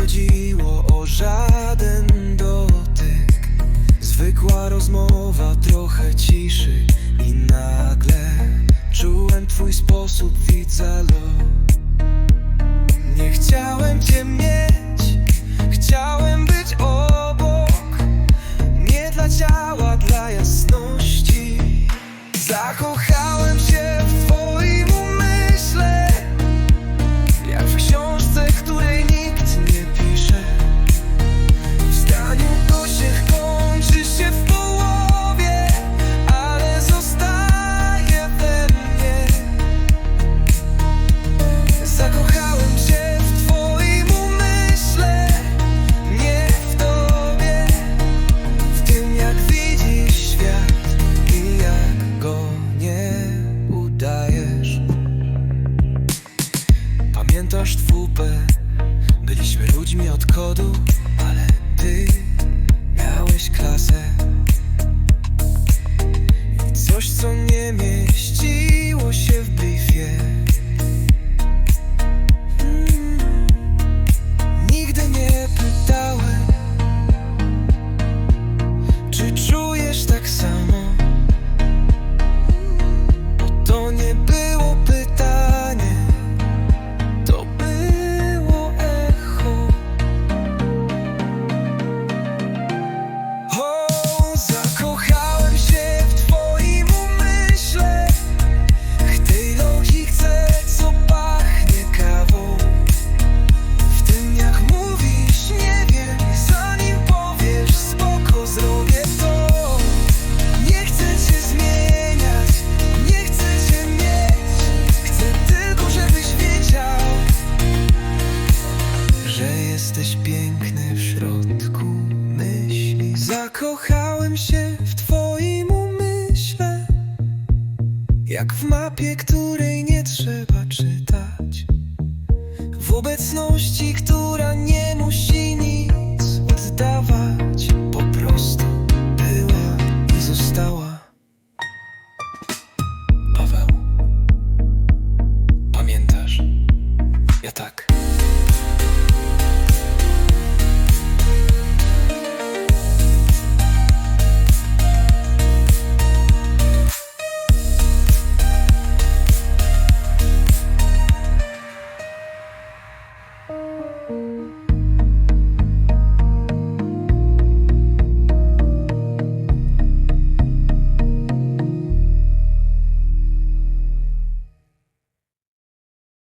chodziło o żaden dotyk. Zwykła rozmowa, trochę ciszy i nagle Czułem twój sposób, widzę Nie chciałem cię pamiętasz WP? Byliśmy ludźmi od kodu, ale ty Zakochałem się w twoim umyśle Jak w mapie, której nie trzeba czytać. W obecności, która nie